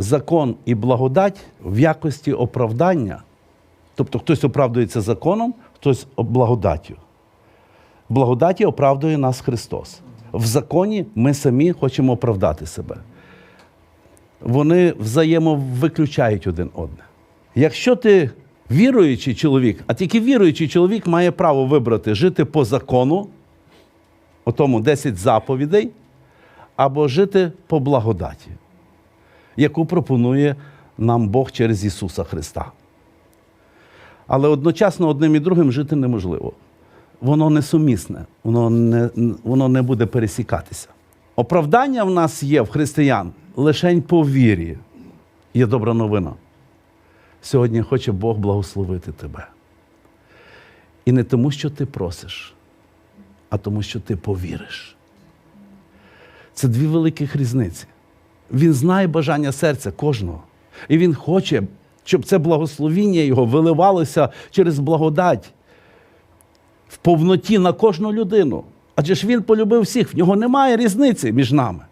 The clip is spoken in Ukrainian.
закон і благодать в якості оправдання. Тобто хтось оправдується законом, хтось благодаттю. Благодаті оправдує нас Христос. В законі ми самі хочемо оправдати себе. Вони взаємовиключають один одне. Якщо ти віруючий чоловік, а тільки віруючий чоловік має право вибрати жити по закону, отому 10 заповідей, або жити по благодаті, яку пропонує нам Бог через Ісуса Христа. Але одночасно одним і другим жити неможливо. Воно несумісне, воно не, воно не буде пересікатися. Оправдання в нас є в християн лишень по вірі. Є добра новина. Сьогодні хоче Бог благословити тебе. І не тому, що ти просиш, а тому, що ти повіриш. Це дві великих різниці. Він знає бажання серця кожного. І він хоче, щоб це благословіння його виливалося через благодать в повноті на кожну людину. Адже ж він полюбив всіх, в нього немає різниці між нами.